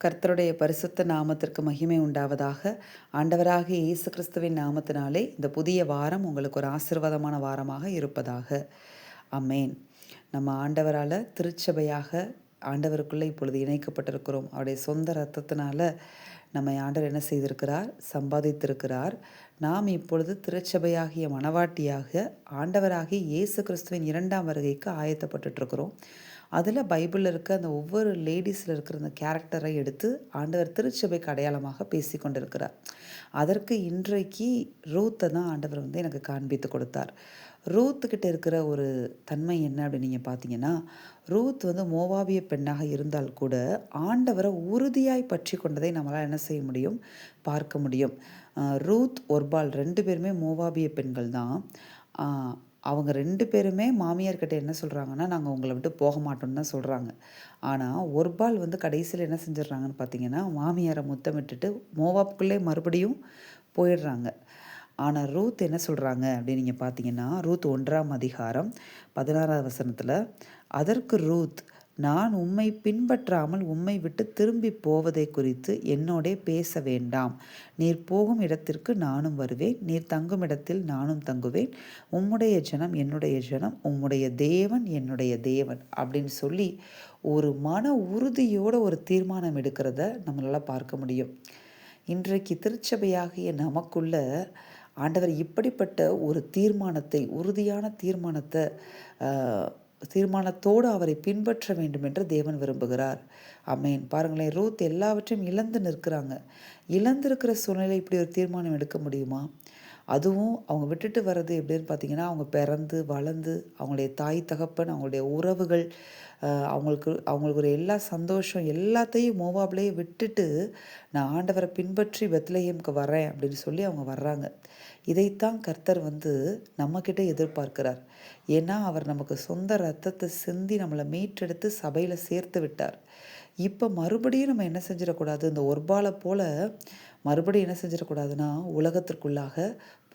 கர்த்தருடைய பரிசுத்த நாமத்திற்கு மகிமை உண்டாவதாக. ஆண்டவராக இயேசு கிறிஸ்துவின் நாமத்தினாலே இந்த புதிய வாரம் உங்களுக்கு ஒரு ஆசிர்வாதமான வாரமாக இருப்பதாக. அமேன் நம்ம ஆண்டவரால் திருச்சபையாக ஆண்டவருக்குள்ளே இப்பொழுது இணைக்கப்பட்டிருக்கிறோம். அவருடைய சொந்த ரத்தத்தினால நம்மை ஆண்டவர் என்ன செய்திருக்கிறார்? சம்பாதித்திருக்கிறார். நாம் இப்பொழுது திருச்சபையாகிய மணவாட்டியாக ஆண்டவராகிய இயேசு கிறிஸ்துவின் இரண்டாம் வருகைக்கு ஆயத்தப்பட்டுருக்கிறோம் அதில் பைபிளில் இருக்க அந்த ஒவ்வொரு லேடிஸில் இருக்கிற அந்த கேரக்டரை எடுத்து ஆண்டவர் திருச்சபைக்கு அடையாளமாக பேசி கொண்டிருக்கிறார் அதற்கு இன்றைக்கு ரூத்தை தான் ஆண்டவர் வந்து எனக்கு காண்பித்து கொடுத்தார். ரூத்துக்கிட்ட இருக்கிற ஒரு தன்மை என்ன அப்படின்னு நீங்கள் பார்த்தீங்கன்னா ரூத் வந்து மோவாபிய பெண்ணாக இருந்தால் கூட ஆண்டவரை உறுதியாய் பற்றி கொண்டதை நம்மளால் என்ன செய்ய முடியும் பார்க்க முடியும். ரூத் ஒர்பால் ரெண்டு பேருமே மோவாபிய பெண்கள் தான். அவங்க ரெண்டு பேருமே மாமியார்கிட்ட என்ன சொல்கிறாங்கன்னா நாங்கள் உங்களை விட்டு போக மாட்டோம்னு தான் சொல்கிறாங்க ஆனால் ஒரு பால் வந்து கடைசியில் என்ன செஞ்சிடுறாங்கன்னு பார்த்தீங்கன்னா மாமியாரை முத்தமிட்டுட்டு மோவாப்புக்குள்ளே மறுபடியும் போயிடுறாங்க. ஆனால் ரூத் என்ன சொல்கிறாங்க அப்படின்னு நீங்கள் பார்த்தீங்கன்னா ரூத் ஒன்றாம் அதிகாரம் பதினாறாவது வசனத்தில் அதற்கு ரூத் நான் உம்மை பின்பற்றாமல் உம்மை விட்டு திரும்பி போவதை குறித்து என்னோடே பேச வேண்டாம். நீர் போகும் இடத்திற்கு நானும் வருவேன். நீர் தங்கும் இடத்தில் நானும் தங்குவேன். உம்முடைய ஜனம் என்னுடைய ஜனம் உம்முடைய தேவன் என்னுடைய தேவன் அப்படின்னு சொல்லி ஒரு மன உறுதியோட ஒரு தீர்மானம் எடுக்கிறத நம்மளால் பார்க்க முடியும். இன்றைக்கு திருச்சபையாகிய நமக்குள்ள ஆண்டவர் இப்படிப்பட்ட ஒரு தீர்மானத்தை உறுதியான தீர்மானத்தை தீர்மானத்தோடு அவரை பின்பற்ற வேண்டும் என்று தேவன் விரும்புகிறார். அமேன் பாருங்களேன் ரூத் எல்லாவற்றையும் இழந்து நிற்கிறாங்க. இழந்திருக்கிற சூழ்நிலை இப்படி ஒரு தீர்மானம் எடுக்க முடியுமா? அதுவும் அவங்க விட்டுட்டு வர்றது எப்படின்னு பார்த்தீங்கன்னா அவங்க பிறந்து வளர்ந்து அவங்களுடைய தாய் தகப்பன் அவங்களுடைய உறவுகள் அவங்களுக்கு அவங்களுக்கு ஒரு எல்லா சந்தோஷம் எல்லாத்தையும் மோவாப்லேயே விட்டுட்டு நான் ஆண்டவரை பின்பற்றி பெத்லேயம்க்கு வரேன் அப்படின்னு சொல்லி அவங்க வர்றாங்க. இதைத்தான் கர்த்தர் வந்து நம்மக்கிட்ட எதிர்பார்க்கிறார். ஏன்னா அவர் நமக்கு சொந்த ரத்தத்தை சிந்தி நம்மளை மீட்டெடுத்து சபையில் சேர்த்து விட்டார். இப்போ மறுபடியும் நம்ம என்ன செஞ்சிடக்கூடாது? இந்த ஒர்பாலை போல் மறுபடியும் என்ன செஞ்சிடக்கூடாதுன்னா உலகத்திற்குள்ளாக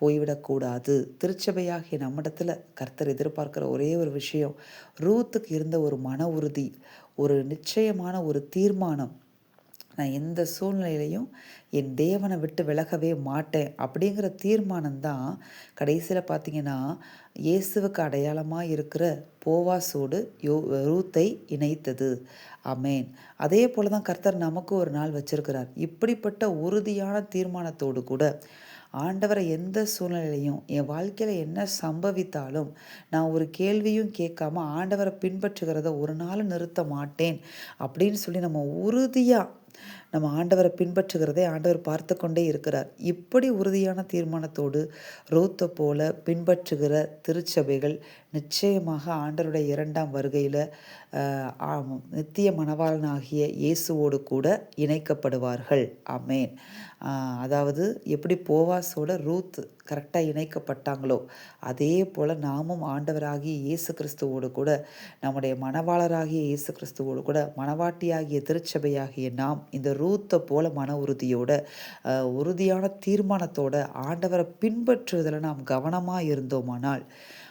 போய்விடக்கூடாது. திருச்சபையாகிய நம்மிடத்தில் கர்த்தர் எதிர்பார்க்குற ஒரே ஒரு விஷயம் ரூத்துக்கு இருந்த ஒரு மன உறுதி ஒரு நிச்சயமான ஒரு தீர்மானம் நான் எந்த சூழ்நிலையிலையும் என் தேவனை விட்டு விலகவே மாட்டேன் அப்படிங்கிற தீர்மானம் தான் கடைசியில் பார்த்தீங்கன்னா இயேசுவுக்கு அடையாளமாக இருக்கிற போவாசோடு யோ ரூத்தை இணைத்தது. அமேன் அதே போல் தான் கர்த்தர் நமக்கு ஒரு நாள் வச்சிருக்கிறார். இப்படிப்பட்ட உறுதியான தீர்மானத்தோடு கூட ஆண்டவரை எந்த சூழ்நிலையும் என் வாழ்க்கையில் என்ன சம்பவித்தாலும் நான் ஒரு கேள்வியும் கேட்காம ஆண்டவரை பின்பற்றுகிறத ஒரு நாள் நிறுத்த மாட்டேன் அப்படின்னு சொல்லி நம்ம உறுதியாக நம்ம ஆண்டவரை பின்பற்றுகிறதை ஆண்டவர் பார்த்து கொண்டே இருக்கிறார். இப்படி உறுதியான தீர்மானத்தோடு ரூத்தை போல பின்பற்றுகிற திருச்சபைகள் நிச்சயமாக ஆண்டருடைய இரண்டாம் வருகையில் நித்திய மணவாளனாகிய இயேசுவோடு கூட இணைக்கப்படுவார்கள். அமேன் அதாவது எப்படி போவாஸோட ரூத் கரெக்டாக இணைக்கப்பட்டாங்களோ? அதே போல் நாமும் ஆண்டவராகிய இயேசு கிறிஸ்துவோடு கூட நம்முடைய மணவாளராகிய இயேசு கிறிஸ்துவோடு கூட மணவாட்டியாகிய திருச்சபையாகிய நாம் இந்த ரூத்தை போல மன உறுதியோட உறுதியான தீர்மானத்தோட ஆண்டவரை பின்பற்றுவதில் நாம் கவனமாக இருந்தோமானால்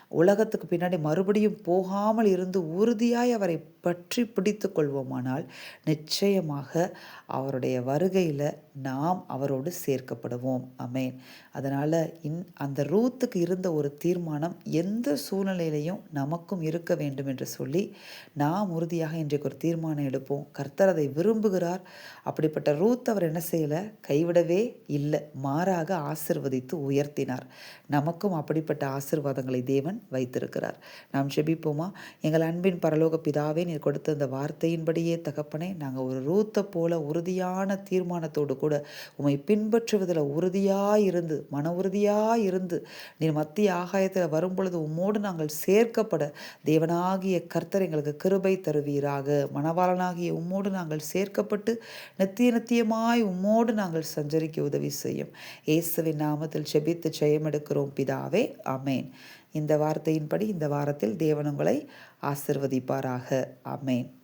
உலகத்துக்கு பின்னாடி மறுபடியும் போகாமல் இருந்து உறுதியாய் அவரை பற்றி பிடித்து கொள்வோமானால் நிச்சயமாக அவருடைய வருகையில் நாம் அவரோடு சேர்க்கப்படுவோம். அமேன் அதனால் இன் அந்த ரூத்துக்கு இருந்த ஒரு தீர்மானம் எந்த சூழ்நிலையிலையும் நமக்கும் இருக்க வேண்டும் என்று சொல்லி நாம் உறுதியாக இன்றைக்கு ஒரு தீர்மானம் எடுப்போம். கர்த்தர் அதை விரும்புகிறார். அப்படிப்பட்ட ரூத் அவர் என்ன செய்யலை? கைவிடவே இல்லை. மாறாக ஆசிர்வதித்து உயர்த்தினார். நமக்கும் அப்படிப்பட்ட ஆசிர்வாதங்களை தேவன் வைத்திருக்கிறார். நாம் செபிப்போமா? எங்கள் அன்பின் பரலோக பிதாவே நீர் கொடுத்த இந்த வார்த்தையின்படியே தகப்பனே நாங்கள் ஒரு ரூத்தை போல உறுதியான தீர்மானத்தோடு கூட உமை பின்பற்றுவதில் உறுதியாக இருந்து மன உறுதியாக இருந்து நீர் மத்திய ஆகாயத்தில் வரும் பொழுது உம்மோடு நாங்கள் சேர்க்கப்பட தேவனாகிய கர்த்தர் எங்களுக்கு கிருபை தருவீராக. மணவாளனாகிய உம்மோடு நாங்கள் சேர்க்கப்பட்டு நித்திய நித்தியமாய் உம்மோடு நாங்கள் சஞ்சரிக்க உதவி செய்யும். இயேசுவின் நாமத்தில் செபித்து ஜெயமெடுக்கிறோம் பிதாவே. அமேன் இந்த வார்த்தையின்படி இந்த வாரத்தில் தேவன் உங்களை ஆசிர்வதிப்பாராக. அமேன்